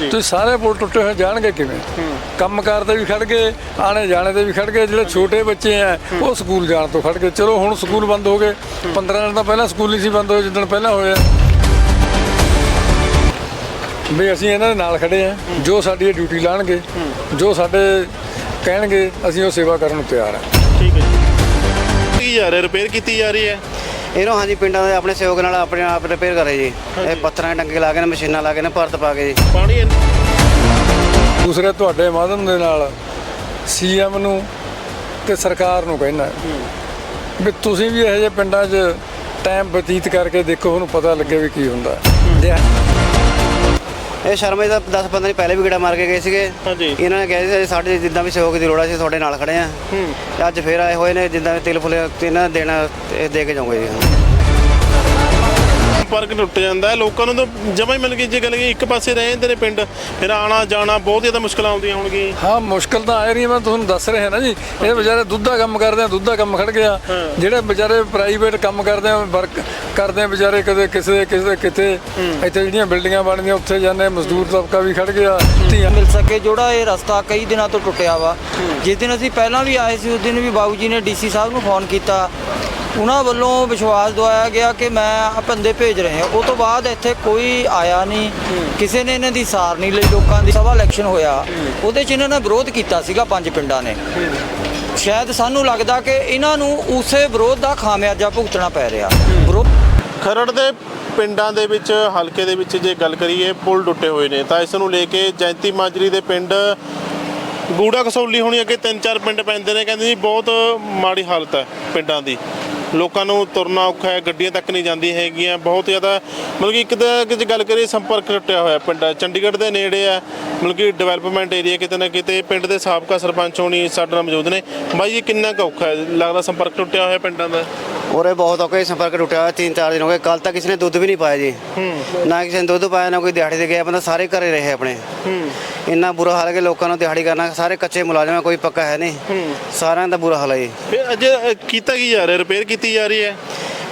ਤੁਸੀਂ ਸਾਰੇ ਪੁਲ ਟੁੱਟੇ ਹੋਏ ਜਾਣਗੇ ਕਿਵੇਂ? ਕੰਮ ਕਰਦੇ ਵੀ ਖੜ ਗਏ ਆਣੇ ਜਾਣੇ ਦੇ ਵੀ ਖੜ ਗਏ ਜਿਹੜੇ ਛੋਟੇ ਬੱਚੇ ਆ ਉਹ ਸਕੂਲ ਜਾਣ ਤੋਂ ਖੜ ਗਏ। ਚਲੋ ਹੁਣ ਸਕੂਲ ਬੰਦ ਹੋ ਗਏ। 15 ਦਿਨ ਤਾਂ ਪਹਿਲਾਂ ਸਕੂਲ ਨਹੀਂ ਸੀ ਬੰਦ ਹੋਏ ਜਿੱਦਣ ਪਹਿਲਾਂ ਹੋਇਆ। ਵੀ ਅਸੀਂ ਇਹਨਾਂ ਦੇ ਨਾਲ ਖੜੇ ਆ ਜੋ ਸਾਡੀ ਇਹ ਡਿਊਟੀ ਲਾਣਗੇ ਜੋ ਸਾਡੇ ਕਹਿਣਗੇ ਅਸੀਂ ਉਹ ਸੇਵਾ ਕਰਨ ਨੂੰ ਤਿਆਰ ਆ। ਠੀਕ ਹੈ ਜੀ। ਕੀ ਜਾ ਰਿਹਾ? ਰਿਪੇਅਰ ਕੀਤੀ ਜਾ ਰਹੀ ਹੈ? ਇਹਨੂੰ ਹਾਂਜੀ ਪਿੰਡਾਂ ਦੇ ਆਪਣੇ ਸਹਿਯੋਗ ਨਾਲ ਆਪਣੇ ਆਪ ਰਿਪੇਅਰ ਕਰੇ ਜੀ। ਇਹ ਪੱਥਰਾਂ ਦੇ ਡੰਗੇ ਲਾ ਕੇ ਨੇ ਮਸ਼ੀਨਾਂ ਲਾ ਕੇ ਨੇ ਭਰਤ ਪਾ ਕੇ ਜੀ। ਪਾਣੀ ਇੰਨਾ- ਦੂਸਰੇ ਤੁਹਾਡੇ ਮਾਧਮ ਦੇ ਨਾਲ ਸੀਐਮ ਨੂੰ ਤੇ ਸਰਕਾਰ ਨੂੰ ਕਹਿਣਾ ਵੀ ਤੁਸੀਂ ਵੀ ਇਹੋ ਜਿਹੇ ਪਿੰਡਾਂ 'ਚ ਟਾਈਮ ਬਤੀਤ ਕਰਕੇ ਦੇਖੋ ਉਹਨੂੰ ਪਤਾ ਲੱਗੇ ਵੀ ਕੀ ਹੁੰਦਾ ਜੇ ਇਹ ਸ਼ਰਮਾ ਜੀ ਦਾ 10 15 ਦਿਨ ਪਹਿਲੇ ਵੀ ਗੇੜਾ ਮਾਰ ਕੇ ਗਏ ਸੀਗੇ। ਹਾਂਜੀ। ਇਹਨਾਂ ਨੇ ਕਿਹਾ ਸੀ ਸਾਡੇ ਜਿੱਦਾਂ ਵੀ ਸਹਿਯੋਗ ਦੀ ਲੋੜ ਆ ਸੀ ਤੁਹਾਡੇ ਨਾਲ ਖੜੇ ਆ। ਹੂੰ। ਤੇ ਅੱਜ ਫੇਰ ਆਏ ਹੋਏ ਨੇ ਜਿੱਦਾਂ ਵੀ ਤਿਲ ਫੁੱਲ ਇਹਨਾਂ ਨੇ ਦੇਣਾ ਇਹ ਦੇ ਕੇ ਜਾਊਂਗੇ ਜੀ। ਸੰਪਰਕ ਟੁੱਟ ਜਾਂਦਾ ਲੋਕਾਂ ਨੂੰ ਤਾਂ ਜਮਾ ਹੀ ਮਿਲ ਗਈ ਜੇ ਗੱਲ ਕਿ ਇੱਕ ਪਾਸੇ ਰਹੇ ਜਾਂਦੇ ਨੇ ਪਿੰਡ ਫਿਰ ਆਣਾ ਜਾਣਾ ਬਹੁਤ ਜ਼ਿਆਦਾ ਮੁਸ਼ਕਲਾਂ ਆਉਂਦੀਆਂ ਹੋਣਗੀਆਂ ਹਾਂ ਮੁਸ਼ਕਲ ਤਾਂ ਆ ਰਹੀ ਹੈ ਮੈਂ ਤੁਹਾਨੂੰ ਦੱਸ ਰਿਹਾ ਨਾ ਜੀ। ਇਹ ਵਿਚਾਰੇ ਦੁੱਧ ਦਾ ਕੰਮ ਕਰਦੇ ਆ ਦੁੱਧ ਦਾ ਕੰਮ ਖੜ ਗਿਆ। ਜਿਹੜੇ ਵਿਚਾਰੇ ਪ੍ਰਾਈਵੇਟ ਕੰਮ ਕਰਦੇ ਆ ਵਰਕ ਕਰਦੇ ਵਿਚਾਰੇ ਕਦੇ ਕਿਸੇ ਕਿਸੇ ਦੇ ਕਿਤੇ ਇੱਥੇ ਜਿਹੜੀਆਂ ਬਿਲਡਿੰਗਾਂ ਬਣਦੀਆਂ ਉੱਥੇ ਜਾਂਦੇ ਮਜ਼ਦੂਰ ਤਬਕਾ ਵੀ ਖੜ ਗਿਆ। ਧੀਆਂ ਮਿਲ ਸਕੇ ਜਿਹੜਾ ਇਹ ਰਸਤਾ ਕਈ ਦਿਨਾਂ ਤੋਂ ਟੁੱਟਿਆ ਵਾ। ਜਿਸ ਦਿਨ ਅਸੀਂ ਪਹਿਲਾਂ ਵੀ ਆਏ ਸੀ ਉਸ ਦਿਨ ਵੀ ਬਾਬੂ ਜੀ ਨੇ ਡੀਸੀ ਸਾਹਿਬ ਨੂੰ ਫੋਨ ਕੀਤਾ। ਉਹਨਾਂ ਵੱਲੋਂ ਵਿਸ਼ਵਾਸ ਦਵਾਇਆ ਗਿਆ ਕਿ ਮੈਂ ਆਹ ਬੰਦੇ ਭੇਜ ਰਹੇ ਹਾਂ। ਉਹ ਤੋਂ ਬਾਅਦ ਇੱਥੇ ਕੋਈ ਆਇਆ ਨਹੀਂ। ਕਿਸੇ ਨੇ ਇਹਨਾਂ ਦੀ ਸਾਰ ਨਹੀਂ ਲਈ। ਲੋਕਾਂ ਦੀ ਸਭਾ ਇਲੈਕਸ਼ਨ ਹੋਇਆ। ਉਹਦੇ 'ਚ ਇਹਨਾਂ ਨੇ ਵਿਰੋਧ ਕੀਤਾ ਸੀਗਾ, ਪੰਜ ਪਿੰਡਾਂ ਨੇ। ਸ਼ਾਇਦ ਸਾਨੂੰ ਲੱਗਦਾ ਕਿ ਇਹਨਾਂ ਨੂੰ ਉਸੇ ਵਿਰੋਧ ਦਾ ਖਾਮਿਆਜਾ ਭੁਗਤਣਾ ਪੈ ਰਿਹਾ। ਵਿਰੋਧ ਖਰੜ ਦੇ ਪਿੰਡਾਂ ਦੇ ਵਿੱਚ, ਹਲਕੇ ਦੇ ਵਿੱਚ ਜੇ ਗੱਲ ਕਰੀਏ, ਪੁਲ ਟੁੱਟੇ ਹੋਏ ਨੇ। ਤਾਂ ਇਸ ਨੂੰ ਲੈ ਕੇ ਜੈਂਤੀ ਮਾਜਰੀ ਦੇ ਪਿੰਡ ਗੂੜਾ ਕਸੌਲੀ ਹੋਣੀ ਅੱਗੇ ਤਿੰਨ ਚਾਰ ਪਿੰਡ ਪੈਂਦੇ ਨੇ। ਕਹਿੰਦੇ ਜੀ, ਬਹੁਤ ਮਾੜੀ ਹਾਲਤ ਹੈ ਪਿੰਡਾਂ ਦੀ। ਲੋਕਾਂ ਨੂੰ ਤੁਰਨਾ ਔਖਾ ਹੈ, ਗੱਡੀਆਂ ਤੱਕ ਨਹੀਂ ਜਾਂਦੀਆਂ ਹੈਗੀਆਂ। ਬਹੁਤ ਜ਼ਿਆਦਾ, ਮਤਲਬ ਕਿ ਇੱਕ ਤਾਂ ਕਿ ਜੇ ਗੱਲ ਕਰੀਏ ਸੰਪਰਕ ਟੁੱਟਿਆ ਹੋਇਆ ਪਿੰਡ ਚੰਡੀਗੜ੍ਹ ਦੇ ਨੇੜੇ ਆ, ਮਤਲਬ ਕਿ ਡਿਵੈਲਪਮੈਂਟ ਏਰੀਆ ਕਿਤੇ ਨਾ ਕਿਤੇ ਪਿੰਡ ਦੇ ਸਾਬਕਾ ਸਰਪੰਚ ਹੋਣੀ ਸਾਡੇ ਨਾਲ ਮੌਜੂਦ ਨੇ। ਬਾਈ ਜੀ, ਕਿੰਨਾ ਕੁ ਔਖਾ ਹੈ? ਲੱਗਦਾ ਸੰਪਰਕ ਟੁੱਟਿਆ ਹੋਇਆ ਪਿੰਡਾਂ ਦਾ। ਉਰੇ ਬਹੁਤ ਔਖੇ ਸੰਪਰਕ ਟੁੱਟਿਆ ਹੋਇਆ ਤਿੰਨ ਚਾਰ ਦਿਨ ਹੋ ਗਏ। ਕੱਲ ਤੱਕ ਕਿਸੇ ਨੇ ਦੁੱਧ ਵੀ ਨਹੀਂ ਪਾਇਆ ਜੀ। ਨਾ ਕਿਸੇ ਨੇ ਦੁੱਧ ਪਾਇਆ ਨਾ ਕੋਈ ਦਿਹਾੜੀ ਤੇ ਗਿਆ। ਬੰਦਾ ਸਾਰੇ ਘਰੇ ਰਹੇ ਆਪਣੇ। ਇੰਨਾ ਬੁਰਾ ਹਾਲ ਹੈ ਕਿ ਲੋਕਾਂ ਨੂੰ ਦਿਹਾੜੀ ਕਰਨਾ ਸਾਰੇ ਕੱਚੇ ਮੁਲਾਜ਼ਮ ਹੈ ਕੋਈ ਪੱਕਾ ਹੈ ਨਹੀਂ। ਸਾਰਿਆਂ ਦਾ ਬੁਰਾ ਹਾਲ ਹੈ ਜੀ। ਫਿਰ ਅੱਜ ਕੀਤਾ ਕੀ ਜਾ ਰਿਹਾ? ਰਿਪੇਅਰ ਕੀਤੀ ਜਾ ਰਹੀ ਹੈ?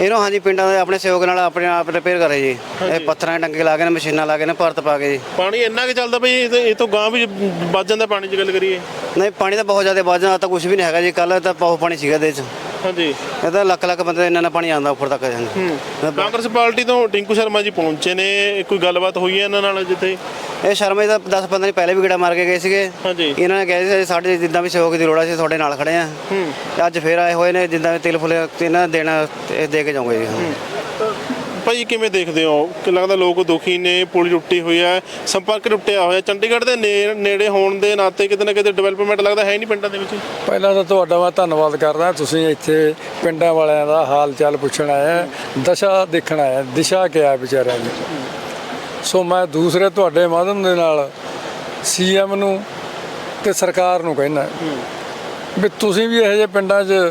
ਇਹਨੂੰ ਹਾਂਜੀ ਪਿੰਡਾਂ ਦੇ ਆਪਣੇ ਸਹਿਯੋਗ ਨਾਲ ਆਪਣੇ ਆਪ ਰਿਪੇਅਰ ਕਰੇ ਜੀ। ਇਹ ਪੱਥਰਾਂ ਦੇ ਡੰਗੇ ਲਾ ਕੇ ਨੇ ਮਸ਼ੀਨਾਂ ਲਾ ਕੇ ਨੇ ਭਰਤ ਪਾ ਕੇ ਜੀ। ਪਾਣੀ ਇੰਨਾ ਕਿ ਚੱਲਦਾ ਬਈ ਇਹ ਤਾਂ- ਗਾਂ ਵੀ ਵੱਜ ਜਾਂਦਾ ਪਾਣੀ ਦੀ ਗੱਲ ਕਰੀਏ। ਨਹੀਂ ਪਾਣੀ ਤਾਂ ਬਹੁਤ ਜ਼ਿਆਦਾ ਵੱਧ ਜਾਂਦਾ ਤਾਂ ਕੁਝ ਵੀ ਨਹੀਂ ਹੈਗਾ ਜੀ। ਕੱਲ ਤਾਂ ਬਹੁਤ ਪਾਣੀ ਸੀਗਾ ਇਹਦੇ 'ਚ। ਹਾਂਜੀ। ਇਹ ਤਾਂ ਲੱਖ ਲੱਖ ਬੰਦੇ ਇੰਨਾ ਇੰਨਾ ਪਾਣੀ ਆਉਂਦਾ ਉੱਪਰ ਤੱਕ ਜਾਂਦਾ। ਕਾਂਗਰਸ ਪਾਰਟੀ ਤੋਂ ਟਿੰਕੂ ਸ਼ਰਮਾ ਜੀ ਪਹੁੰਚੇ ਨੇ ਕੋਈ ਗੱਲਬਾਤ ਹੋਈ ਹੈ ਇਹਨਾਂ ਨਾਲ ਜਿੱਥੇ? ਇਹ ਸ਼ਰਮਾ ਜੀ ਦਾ 10 15 ਦਿਨ ਪਹਿਲੇ ਵੀ ਗੇੜਾ ਮਾਰ ਕੇ ਗਏ ਸੀਗੇ। ਹਾਂਜੀ। ਇਹਨਾਂ ਨੇ ਕਿਹਾ ਸੀ ਸਾਡੇ ਜਿੱਦਾਂ ਵੀ ਸਹਿਯੋਗ ਦੀ ਲੋੜ ਆ ਸੀ ਤੁਹਾਡੇ ਨਾਲ ਖੜੇ ਆ। ਤੇ ਅੱਜ ਫੇਰ ਆਏ ਹੋਏ ਨੇ ਜਿੱਦਾਂ ਵੀ ਤਿਲ ਫੁੱਲ ਇਹਨਾਂ ਨੇ ਦੇਣਾ ਇਹ ਦੇ ਕੇ ਜਾਊਂਗੇ ਜੀ। ਭਾਈ ਕਿਵੇਂ ਦੇਖਦੇ ਹੋ? ਕਿ ਲੱਗਦਾ ਲੋਕ ਦੁਖੀ ਨੇ ਪੁਲ ਟੁੱਟੀ ਹੋਈ ਹੈ ਸੰਪਰਕ ਟੁੱਟਿਆ ਹੋਇਆ ਚੰਡੀਗੜ੍ਹ ਦੇ ਨੇ- ਨੇੜੇ ਹੋਣ ਦੇ ਨਾਤੇ ਕਿਤੇ ਨਾ ਕਿਤੇ ਡਿਵੈਲਪਮੈਂਟ ਲੱਗਦਾ ਹੈ ਨਹੀਂ ਪਿੰਡਾਂ ਦੇ ਵਿੱਚ? ਪਹਿਲਾਂ ਤਾਂ ਤੁਹਾਡਾ ਮੈਂ ਧੰਨਵਾਦ ਕਰਦਾ ਤੁਸੀਂ ਇੱਥੇ ਪਿੰਡਾਂ ਵਾਲਿਆਂ ਦਾ ਹਾਲ ਚਾਲ ਪੁੱਛਣ ਆਇਆ ਦਸ਼ਾ ਦੇਖਣ ਆਇਆ ਦਿਸ਼ਾ ਕਿਹਾ ਵਿਚਾਰਿਆਂ ਦੀ। ਸੋ ਮੈਂ ਦੂਸਰੇ ਤੁਹਾਡੇ ਮਾਧਮ ਦੇ ਨਾਲ ਸੀਐਮ ਨੂੰ ਤੇ ਸਰਕਾਰ ਨੂੰ ਕਹਿਣਾ ਵੀ ਤੁਸੀਂ ਵੀ ਇਹੋ ਜਿਹੇ ਪਿੰਡਾਂ 'ਚ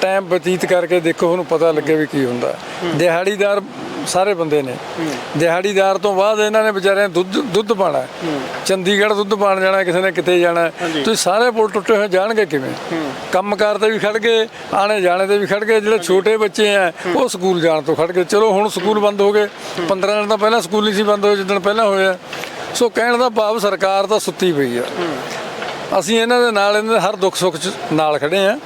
ਟਾਈਮ ਬਤੀਤ ਕਰਕੇ ਦੇਖੋ ਉਹਨੂੰ ਪਤਾ ਲੱਗੇ ਵੀ ਕੀ ਹੁੰਦਾ। ਦਿਹਾੜੀਦਾਰ ਸਾਰੇ ਬੰਦੇ ਨੇ। ਦਿਹਾੜੀਦਾਰ ਤੋਂ ਬਾਅਦ ਇਹਨਾਂ ਨੇ ਵਿਚਾਰਿਆਂ ਦੁੱਧ ਦੁੱਧ ਪਾਣਾ ਚੰਡੀਗੜ੍ਹ ਦੁੱਧ ਪਾਣ ਜਾਣਾ ਕਿਸੇ ਨੇ ਕਿਤੇ ਜਾਣਾ ਤੁਸੀਂ ਸਾਰੇ ਪੁਲ ਟੁੱਟੇ ਹੋਏ ਜਾਣਗੇ ਕਿਵੇਂ? ਕੰਮ ਕਰਦੇ ਵੀ ਖੜ ਗਏ ਆਣੇ ਜਾਣੇ ਦੇ ਵੀ ਖੜ ਗਏ ਜਿਹੜੇ ਛੋਟੇ ਬੱਚੇ ਆ ਉਹ ਸਕੂਲ ਜਾਣ ਤੋਂ ਖੜ ਗਏ। ਚਲੋ ਹੁਣ ਸਕੂਲ ਬੰਦ ਹੋ ਗਏ। 15 ਦਿਨ ਤਾਂ ਪਹਿਲਾਂ ਸਕੂਲ ਨਹੀਂ ਸੀ ਬੰਦ ਹੋਏ ਜਿੱਦਣ ਪਹਿਲਾਂ ਹੋਇਆ ਸੋ ਕਹਿਣ ਦਾ ਭਾਵ ਸਰਕਾਰ ਤਾਂ ਸੁੱਤੀ ਪਈ ਆ। ਅਸੀਂ ਇਹਨਾਂ ਦੇ ਨਾਲ ਇਹਨਾਂ ਦੇ ਹਰ ਦੁੱਖ ਸੁੱਖ 'ਚ ਨਾਲ ਖੜੇ ਆ।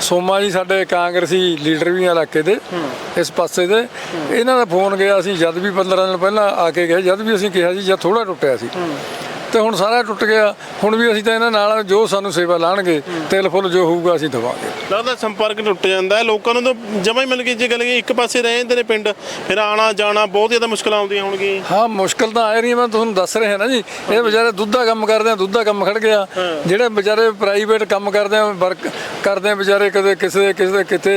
ਸੋਮਾ ਜੀ ਸਾਡੇ ਕਾਂਗਰਸੀ ਲੀਡਰ ਵੀ ਆ ਇਲਾਕੇ ਦੇ ਇਸ ਪਾਸੇ ਦੇ। ਇਹਨਾਂ ਦਾ ਫੋਨ ਗਿਆ ਅਸੀਂ ਜਦ ਵੀ 15 ਦਿਨ ਪਹਿਲਾਂ ਆ ਕੇ ਗਏ ਜਦ ਵੀ ਅਸੀਂ ਕਿਹਾ ਸੀ ਜਦ ਥੋੜਾ ਟੁੱਟਿਆ ਸੀ। ਤੇ ਹੁਣ ਸਾਰਾ ਟੁੱਟ ਗਿਆ। ਹੁਣ ਵੀ ਅਸੀਂ ਤਾਂ ਇਹਨਾਂ ਨਾਲ ਜੋ ਸਾਨੂੰ ਸੇਵਾ ਲਾਣਗੇ ਤਿਲ ਫੁੱਲ ਜੋ ਹੋਊਗਾ ਅਸੀਂ ਦਵਾਂਗੇ। ਲੱਗਦਾ ਸੰਪਰਕ ਟੁੱਟ ਜਾਂਦਾ ਹੈ। ਲੋਕਾਂ ਨੂੰ ਤਾਂ ਜਮਾ ਹੀ ਮਿਲ ਗਈ ਜੇ ਗੱਲ ਕਿ ਇੱਕ ਪਾਸੇ ਰਹੇ ਜਾਂਦੇ ਨੇ ਪਿੰਡ। ਫਿਰ ਆਣਾ ਜਾਣਾ ਬਹੁਤ ਜ਼ਿਆਦਾ ਮੁਸ਼ਕਲਾਂ ਆਉਂਦੀਆਂ ਹੋਣਗੀਆਂ। ਹਾਂ ਮੁਸ਼ਕਲ ਤਾਂ ਆ ਰਹੀ ਹੈ ਮੈਂ ਤੁਹਾਨੂੰ ਦੱਸ ਰਿਹਾ ਨਾ ਜੀ ਇਹ ਵਿਚਾਰੇ ਦੁੱਧ ਦਾ ਕੰਮ ਕਰਦੇ ਆ ਦੁੱਧ ਦਾ ਕੰਮ ਖੜ ਗਿਆ। ਜਿਹੜੇ ਵਿਚਾਰੇ ਪ੍ਰਾਈਵੇਟ ਕੰਮ ਕਰਦੇ ਆ ਵਰਕ ਕਰਦੇ ਆ ਵਿਚਾਰੇ ਕਦੇ ਕਿਸੇ ਕਿਸੇ ਕਿਤੇ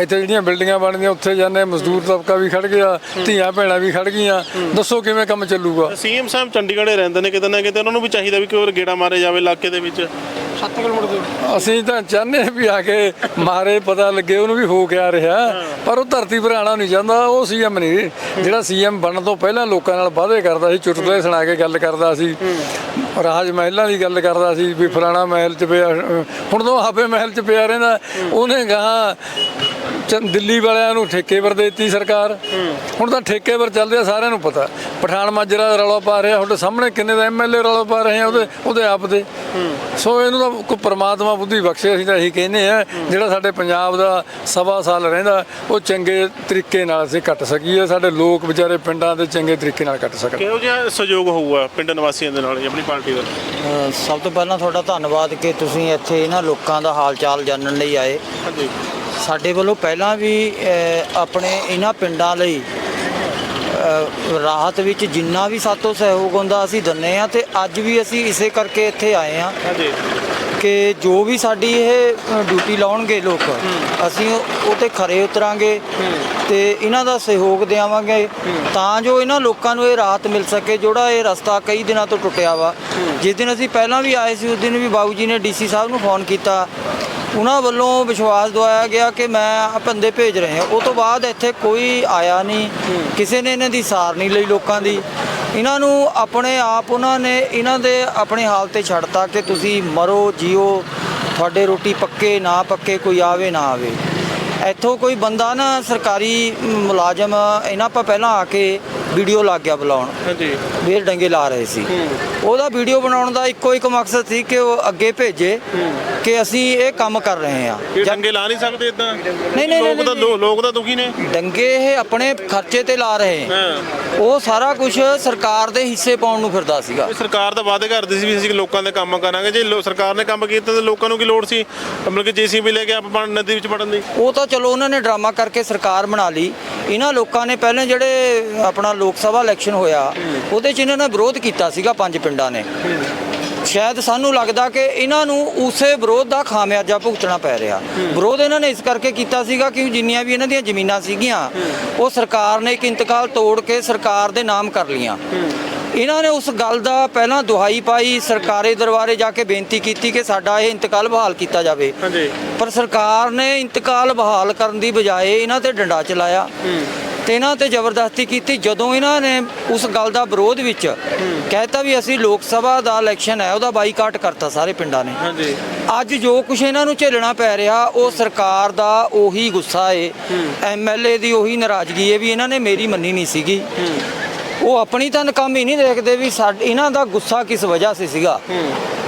ਇੱਥੇ ਜਿਹੜੀਆਂ ਬਿਲਡਿੰਗਾਂ ਬਣਦੀਆਂ ਉੱਥੇ ਜਾਂਦੇ ਮਜ਼ਦੂਰ ਤਬਕਾ ਵੀ ਖੜ ਗਿਆ ਧੀਆਂ ਭੈਣਾਂ ਵੀ ਖੜ ਗਈਆਂ। ਦੱਸੋ ਕਿਵੇਂ ਕੰਮ ਚੱਲੂਗਾ? ਸੀਐਮ ਸਾਹਿਬ ਚੰਡੀਗੜ੍ਹ ਰਹਿੰਦੇ ਨੇ ਕਿਤੇ ਨਾ ਕਿਤੇ ਉਹਨਾਂ ਨੂੰ ਵੀ ਚਾਹੀਦਾ ਵੀ ਕੋਈ ਹੋਰ ਗੇੜਾ ਮਾਰੇ ਜਾਵੇ ਇਲਾਕੇ ਦੇ ਵਿੱਚ। ਅਸੀਂ ਤਾਂ ਚਾਹੁੰਦੇ ਵੀ ਆ ਕੇ ਮਾਰੇ ਪਤਾ ਲੱਗੇ ਉਹਨੂੰ ਵੀ ਹੋ ਗਿਆ ਰਿਹਾ। ਪਰ ਉਹ ਧਰਤੀ ਭਰਾਣਾ ਨਹੀਂ ਚਾਹੁੰਦਾ ਉਹ ਸੀਐਮ ਨਹੀਂ। ਜਿਹੜਾ ਸੀਐਮ ਬਣਨ ਤੋਂ ਪਹਿਲਾਂ ਲੋਕਾਂ ਨਾਲ ਵਾਅਦੇ ਕਰਦਾ ਸੀ ਚੁਟਕਲੇ ਸੁਣਾ ਕੇ ਗੱਲ ਕਰਦਾ ਸੀ। ਰਾਜ ਮਹਿਲਾਂ ਦੀ ਗੱਲ ਕਰਦਾ ਸੀ ਵੀ ਫਲਾਣਾ ਮਹਿਲ 'ਚ ਪਿਆ ਹੁਣ ਤੋਂ ਹਾਫੇ ਮਹਿਲ 'ਚ ਪਿਆ ਰਹਿੰਦਾ। ਉਹਨੇ ਗਾਂ ਚ- ਦਿੱਲੀ ਵਾਲਿਆਂ ਨੂੰ ਠੇਕੇ ਪਰ ਦੇਤੀ ਸਰਕਾਰ। ਹੁਣ ਤਾਂ ਠੇਕੇ ਪਰ ਚੱਲਦੇ ਆ ਸਾਰਿਆਂ ਨੂੰ ਪਤਾ। ਪਠਾਨ ਮਾਜਰਾ ਦਾ ਰੌਲਾ ਪਾ ਰਿਹਾ ਤੁਹਾਡੇ ਸਾਹਮਣੇ ਕਿੰਨੇ ਦਾ ਐਮਐਲਏ ਰੌਲਾ ਪਾ ਰਹੇ ਆ ਉਹਦੇ ਉਹਦੇ ਆਪ ਦੇ। ਸੋ ਇਹਨੂੰ ਤਾਂ ਕੋਈ ਪ੍ਰਮਾਤਮਾ ਬੁੱਧੀ ਬਖਸ਼ੇ ਅਸੀਂ ਤਾਂ ਇਹੀ ਕਹਿੰਦੇ ਆ ਜਿਹੜਾ ਸਾਡੇ ਪੰਜਾਬ ਦਾ ਸਵਾ ਸਾਲ ਰਹਿੰਦਾ ਉਹ ਚੰਗੇ ਤਰੀਕੇ ਨਾਲ ਅਸੀਂ ਕੱਟ ਸਕੀਏ ਸਾਡੇ ਲੋਕ ਵਿਚਾਰੇ ਪਿੰਡਾਂ ਦੇ ਚੰਗੇ ਤਰੀਕੇ ਨਾਲ ਕੱਟ ਸਕਣ। ਕਿਹੋ ਜਿਹਾ ਸਹਿਯੋਗ ਹੋਊਗਾ ਪਿੰਡ ਨਿਵਾਸੀਆਂ ਦੇ ਨਾਲ ਜੀ ਆਪਣੀ ਪਾਰਟੀ ਦਾ? ਅ, ਸਭ ਤੋਂ ਪਹਿਲਾਂ ਤੁਹਾਡਾ ਧੰਨਵਾਦ ਕਿ ਤੁਸੀਂ ਇੱਥੇ ਇਹਨਾਂ ਲੋਕਾਂ ਦਾ ਹਾਲ ਚਾਲ ਜਾਣਨ ਲਈ ਆਏ। ਹਾਂਜੀ। ਸਾਡੇ ਵੱਲੋਂ ਪਹਿਲਾਂ ਵੀ ਆਪਣੇ ਇਹਨਾਂ ਪਿੰਡਾਂ ਲਈ ਰਾਹਤ ਵਿੱਚ ਜਿੰਨਾ ਵੀ ਸਾਤੋਂ ਸਹਿਯੋਗ ਹੁੰਦਾ ਅਸੀਂ ਦਿੰਨੇ ਆ ਤੇ ਅੱਜ ਵੀ ਅਸੀਂ ਇਸੇ ਕਰਕੇ ਇੱਥੇ ਆਏ ਆ ਕਿ ਜੋ ਵੀ ਸਾਡੀ ਇਹ ਡਿਊਟੀ ਲਾਉਣਗੇ ਲੋਕ ਅਸੀਂ ਉਹ ਉਹ ਤੇ ਖਰੇ ਉਤਰਾਂਗੇ ਤੇ ਇਹਨਾਂ ਦਾ ਸਹਿਯੋਗ ਦੇਵਾਂਗੇ ਤਾਂ ਜੋ ਇਹਨਾਂ ਲੋਕਾਂ ਨੂੰ ਇਹ ਰਾਹਤ ਮਿਲ ਸਕੇ ਜਿਹੜਾ ਇਹ ਰਸਤਾ ਕਈ ਦਿਨਾਂ ਤੋਂ ਟੁੱਟਿਆ ਵਾ। ਜਿਸ ਦਿਨ ਅਸੀਂ ਪਹਿਲਾਂ ਵੀ ਆਏ ਸੀ ਉਸ ਦਿਨ ਵੀ ਬਾਬੂ ਜੀ ਨੇ ਡੀਸੀ ਸਾਹਿਬ ਨੂੰ ਫੋਨ ਕੀਤਾ ਉਹਨਾਂ ਵੱਲੋਂ ਵਿਸ਼ਵਾਸ ਦਵਾਇਆ ਗਿਆ ਕਿ ਮੈਂ ਬੰਦੇ ਭੇਜ ਰਹੇ ਹਾਂ। ਉਹ ਤੋਂ ਬਾਅਦ ਇੱਥੇ ਕੋਈ ਆਇਆ ਨਹੀਂ। ਕਿਸੇ ਨੇ ਇਹਨਾਂ ਦੀ ਸਾਰ ਨਹੀਂ ਲਈ ਲੋਕਾਂ ਦੀ। ਇਹਨਾਂ ਨੂੰ ਆਪਣੇ ਆਪ ਉਹਨਾਂ ਨੇ ਇਹਨਾਂ ਦੇ ਆਪਣੇ ਹਾਲ ਤੇ ਛੱਡਤਾ ਕਿ ਤੁਸੀਂ ਮਰੋ ਜੀਓ ਤੁਹਾਡੇ ਰੋਟੀ ਪੱਕੇ ਨਾ ਪੱਕੇ ਕੋਈ ਆਵੇ ਨਾ ਆਵੇ। ਇੱਥੋਂ ਕੋਈ ਬੰਦਾ ਨਾ ਸਰਕਾਰੀ ਮੁਲਾਜ਼ਮ ਇਹਨਾਂ ਆਪਾਂ ਪਹਿਲਾਂ ਆ ਕੇ ਵੀਡੀਓ ਲੱਗ ਗਿਆ ਬੁਲਾਉਣ। ਹਾਂਜੀ। ਇਹ ਡੰਗੇ ਲਾ ਰਹੇ ਸੀ। ਉਹਦਾ ਵੀਡੀਓ ਬਣਾਉਣ ਦਾ ਇੱਕੋ ਇੱਕ ਮਕਸਦ ਸੀ ਕਿ ਉਹ ਅੱਗੇ ਭੇਜੇ ਕਿ ਅਸੀਂ ਇਹ ਕੰਮ ਕਰ ਰਹੇ ਹਾਂ। ਇਹ ਡੰਗੇ ਲਾ ਨਹੀਂ ਸਕਦੇ ਇਦਾਂ? ਨਹੀਂ, ਨਹੀਂ, ਲੋਕ ਤਾਂ ਨਹੀਂ, ਲੋ- ਲੋਕ ਤਾਂ ਦੁਖੀ ਨੇ। ਡੰਗੇ ਇਹ ਆਪਣੇ ਖਰਚੇ ਤੇ ਲਾ ਰਹੇ ਹਾਂ। ਉਹ ਸਾਰਾ ਕੁਝ ਸਰਕਾਰ ਦੇ ਹਿੱਸੇ ਪਾਉਣ ਨੂੰ ਫਿਰਦਾ ਸੀਗਾ। ਇਹ ਸਰਕਾਰ ਤਾਂ ਵਾਅਦੇ ਕਰਦੀ ਸੀ ਵੀ ਅਸੀਂ ਲੋਕਾਂ ਦੇ ਕੰਮ ਕਰਾਂਗੇ। ਜੇ ਲੋ- ਸਰਕਾਰ ਨੇ ਕੰਮ ਕੀਤਾ ਤਾਂ ਲੋਕਾਂ ਨੂੰ ਕੀ ਲੋੜ ਸੀ? ਮਤਲਬ ਕਿ ਜੀਸੀਬੀ ਲੈ ਕੇ ਆਪ ਬਣ ਨਦੀ ਵਿੱਚ ਵੜਨ ਦੀ। ਉਹ ਤਾਂ ਚਲੋ ਉਹਨਾਂ ਨੇ ਡਰਾਮਾ ਕਰਕੇ ਸਰਕਾਰ ਬਣਾ ਲਈ। ਇਹਨਾਂ ਲੋਕਾਂ ਨੇ ਪਹਿਲੇ ਜਿਹੜੇ ਆਪਣਾ ਲੋਕ ਸਭਾ ਇਲੈਕਸ਼ਨ ਹੋਇਆ ਉਹਦੇ 'ਚ ਇਹਨਾਂ ਨੇ ਵਿਰੋਧ ਕੀਤਾ ਸੀਗਾ ਪੰਜ ਪਿੰਡਾਂ ਨੇ। ਸ਼ਾਇਦ ਸਾਨੂੰ ਲੱਗਦਾ ਕਿ ਇਹਨਾਂ ਨੂੰ ਉਸੇ ਵਿਰੋਧ ਦਾ ਖਾਮਿਆਜਾ ਭੁਗਤਣਾ ਪੈ ਰਿਹਾ। ਵਿਰੋਧ ਇਹਨਾਂ ਨੇ ਇਸ ਕਰਕੇ ਕੀਤਾ ਸੀਗਾ ਕਿ ਜਿੰਨੀਆਂ ਵੀ ਇਹਨਾਂ ਦੀਆਂ ਜ਼ਮੀਨਾਂ ਸੀਗੀਆਂ ਉਹ ਸਰਕਾਰ ਨੇ ਇੱਕ ਇੰਤਕਾਲ ਤੋੜ ਕੇ ਸਰਕਾਰ ਦੇ ਨਾਮ ਕਰ ਲੀਆਂ ਇਹਨਾਂ ਨੇ ਉਸ ਗੱਲ ਦਾ ਪਹਿਲਾਂ ਦੁਹਾਈ ਪਾਈ ਸਰਕਾਰੀ ਦਰਬਾਰੇ ਜਾ ਕੇ ਬੇਨਤੀ ਕੀਤੀ ਕਿ ਸਾਡਾ ਇਹ ਇੰਤਕਾਲ ਬਹਾਲ ਕੀਤਾ ਜਾਵੇ। ਪਰ ਸਰਕਾਰ ਨੇ ਇੰਤਕਾਲ ਬਹਾਲ ਕਰਨ ਦੀ ਬਜਾਏ ਇਹਨਾਂ ਤੇ ਡੰਡਾ ਚਲਾਇਆ। ਤੇ ਇਹਨਾਂ ਤੇ ਜ਼ਬਰਦਸਤੀ ਕੀਤੀ। ਜਦੋਂ ਇਹਨਾਂ ਨੇ ਉਸ ਗੱਲ ਦਾ ਵਿਰੋਧ ਵਿੱਚ ਕਹਿਤਾ ਵੀ ਅਸੀਂ ਲੋਕ ਸਭਾ ਦਾ ਇਲੈਕਸ਼ਨ ਹੈ ਉਹਦਾ ਬਾਈਕਾਟ ਕਰਤਾ ਸਾਰੇ ਪਿੰਡਾਂ ਨੇ। ਹਾਂਜੀ। ਅੱਜ ਜੋ ਕੁਝ ਇਹਨਾਂ ਨੂੰ ਝੇਲਣਾ ਪੈ ਰਿਹਾ ਉਹ ਸਰਕਾਰ ਦਾ ਉਹੀ ਗੁੱਸਾ ਏ ਐਮਐਲਏ ਦੀ ਉਹੀ ਨਾਰਾਜ਼ਗੀ ਏ ਵੀ ਇਹਨਾਂ ਨੇ ਮੇਰੀ ਮੰਨੀ ਨਹੀਂ ਸੀਗੀ। ਉਹ ਆਪਣੀ ਤਾਂ ਨਕਾਮੀ ਨਹੀਂ ਦੇਖਦੇ ਵੀ ਸਾਡ- ਇਹਨਾਂ ਦਾ ਗੁੱਸਾ ਕਿਸ ਵਜ੍ਹਾ ਸੇ ਸੀਗਾ।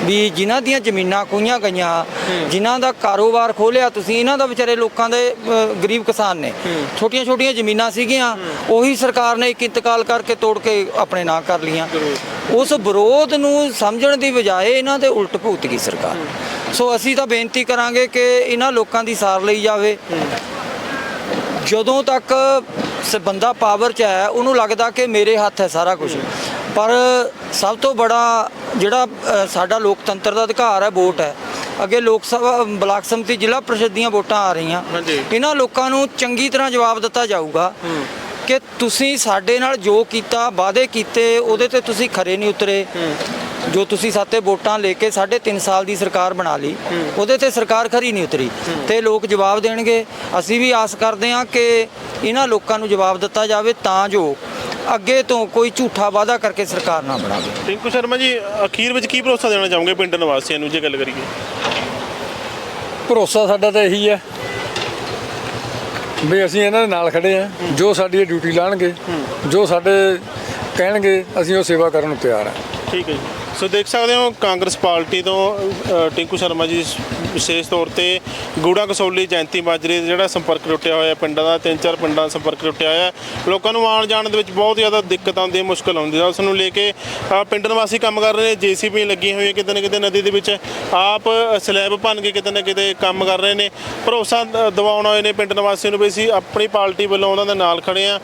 ਵੀ ਜਿਨ੍ਹਾਂ ਦੀਆਂ ਜ਼ਮੀਨਾਂ ਖੋਈਆਂ ਗਈਆਂ ਜਿਨ੍ਹਾਂ ਦਾ ਕਾਰੋਬਾਰ ਖੋਲਿਆ ਤੁਸੀਂ ਇਹਨਾਂ ਦਾ ਵਿਚਾਰੇ ਲੋਕਾਂ ਦੇ ਗਰੀਬ ਕਿਸਾਨ ਨੇ। ਛੋਟੀਆਂ ਛੋਟੀਆਂ ਜ਼ਮੀਨਾਂ ਸੀਗੀਆਂ ਉਹੀ ਸਰਕਾਰ ਨੇ ਇੱਕ ਇੰਤਕਾਲ ਕਰਕੇ ਤੋੜ ਕੇ ਆਪਣੇ ਨਾਂ ਕਰ ਲੀਆਂ ਉਸ ਵਿਰੋਧ ਨੂੰ ਸਮਝਣ ਦੀ ਬਜਾਏ ਇਹਨਾਂ ਦੇ ਉਲਟ ਭੁਗਤ ਗਈ ਸਰਕਾਰ। ਸੋ ਅਸੀਂ ਤਾਂ ਬੇਨਤੀ ਕਰਾਂਗੇ ਕਿ ਇਹਨਾਂ ਲੋਕਾਂ ਦੀ ਸਾਰ ਲਈ ਜਾਵੇ। ਜਦੋਂ ਤੱਕ ਬੰਦਾ ਪਾਵਰ 'ਚ ਹੈ ਉਹਨੂੰ ਲੱਗਦਾ ਕਿ ਮੇਰੇ ਹੱਥ ਹੈ ਸਾਰਾ ਕੁਝ ਪਰ ਸਭ ਤੋਂ ਬੜਾ ਜਿਹੜਾ ਸਾਡਾ ਲੋਕਤੰਤਰ ਦਾ ਅਧਿਕਾਰ ਹੈ ਵੋਟ ਹੈ। ਅੱਗੇ ਲੋਕ ਸਭਾ ਬਲਾਕ ਸਮਿਤੀ ਜ਼ਿਲ੍ਹਾ ਪ੍ਰੀਸ਼ਦ ਦੀਆਂ ਵੋਟਾਂ ਆ ਰਹੀਆਂ। ਇਹਨਾਂ ਲੋਕਾਂ ਨੂੰ ਚੰਗੀ ਤਰ੍ਹਾਂ ਜਵਾਬ ਦਿੱਤਾ ਜਾਊਗਾ ਕਿ ਤੁਸੀਂ ਸਾਡੇ ਨਾਲ ਜੋ ਕੀਤਾ ਵਾਅਦੇ ਕੀਤੇ ਉਹਦੇ ਤੇ ਤੁਸੀਂ ਖਰੇ ਨਹੀਂ ਉਤਰੇ। ਜੋ ਤੁਸੀਂ ਸਾਤੇ ਵੋਟਾਂ ਲੈ ਕੇ ਸਾਢੇ ਤਿੰਨ ਸਾਲ ਦੀ ਸਰਕਾਰ ਬਣਾ ਲਈ ਉਹਦੇ ਤੇ ਸਰਕਾਰ ਖਰੀ ਨਹੀਂ ਉਤਰੀ। ਤੇ ਲੋਕ ਜਵਾਬ ਦੇਣਗੇ। ਅਸੀਂ ਵੀ ਆਸ ਕਰਦੇ ਹਾਂ ਕਿ ਇਹਨਾਂ ਲੋਕਾਂ ਨੂੰ ਜਵਾਬ ਦਿੱਤਾ ਜਾਵੇ ਤਾਂ ਜੋ ਅੱਗੇ ਤੋਂ ਕੋਈ ਝੂਠਾ ਵਾਅਦਾ ਕਰਕੇ ਸਰਕਾਰ ਨਾ ਬਣਾਵੇ। ਟਿੰਕੂ ਸ਼ਰਮਾ ਜੀ ਅਖੀਰ ਵਿੱਚ ਕੀ ਭਰੋਸਾ ਦੇਣਾ ਚਾਹੋਗੇ ਪਿੰਡ ਨਿਵਾਸੀਆਂ ਨੂੰ ਜੇ ਗੱਲ ਕਰੀਏ? ਭਰੋਸਾ ਸਾਡਾ ਤਾਂ ਇਹੀ ਹੈ ਵੀ ਅਸੀਂ ਇਹਨਾਂ ਦੇ ਨਾਲ ਖੜੇ ਆ ਜੋ ਸਾਡੀ ਇਹ ਡਿਊਟੀ ਲਾਣਗੇ ਜੋ ਸਾਡੇ ਕਹਿਣਗੇ ਅਸੀਂ ਉਹ ਸੇਵਾ ਕਰਨ ਨੂੰ ਤਿਆਰ ਹਾਂ। ਠੀਕ ਹੈ ਜੀ। ਸੋ ਦੇਖ ਸਕਦੇ ਹੋ ਕਾਂਗਰਸ ਪਾਰਟੀ ਤੋਂ ਟਿੰਕੂ ਸ਼ਰਮਾ ਜੀ ਵਿਸ਼ੇਸ਼ ਤੌਰ ਤੇ ਗੂੜਾ ਕਸੌਲੀ, ਜੈਂਤੀ ਮਾਜਰੀ ਜਿਹੜਾ ਸੰਪਰਕ ਟੁੱਟਿਆ ਹੋਇਆ ਪਿੰਡਾਂ ਦਾ, ਤਿੰਨ ਚਾਰ ਪਿੰਡਾਂ ਦਾ ਸੰਪਰਕ ਟੁੱਟਿਆ ਹੋਇਆ। ਲੋਕਾਂ ਨੂੰ ਆਉਣ ਜਾਣ ਦੇ ਵਿੱਚ ਬਹੁਤ ਜ਼ਿਆਦਾ ਦਿੱਕਤ ਆਉਂਦੀ ਹੈ, ਮੁਸ਼ਕਲ ਆਉਂਦੀ ਹੈ। ਉਸ ਨੂੰ ਲੈ ਕੇ ਪਿੰਡ ਨਿਵਾਸੀ ਕੰਮ ਕਰ ਰਹੇ ਨੇ, ਜੀਸੀਬੀ ਹੋਈ ਹੈ ਕਿਤੇ ਨਾ ਕਿਤੇ ਨਦੀ ਦੇ ਵਿੱਚ। ਆਪ ਸਲੈਬ ਭੰਨ ਕੇ ਕਿਤੇ ਨਾ ਕਿਤੇ ਕੰਮ ਕਰ ਰਹੇ ਨੇ। ਭਰੋਸਾ ਦ- ਦਿਵਾਉਣ ਆਏ ਨੇ ਪਿੰਡ ਨਿਵਾਸੀਆਂ ਨੂੰ ਵੀ ਅਸੀਂ ਆਪਣੀ ਪਾਰਟੀ ਵੱਲੋਂ ਉਹਨਾਂ ਦੇ ਨਾਲ ਖੜੇ ਆ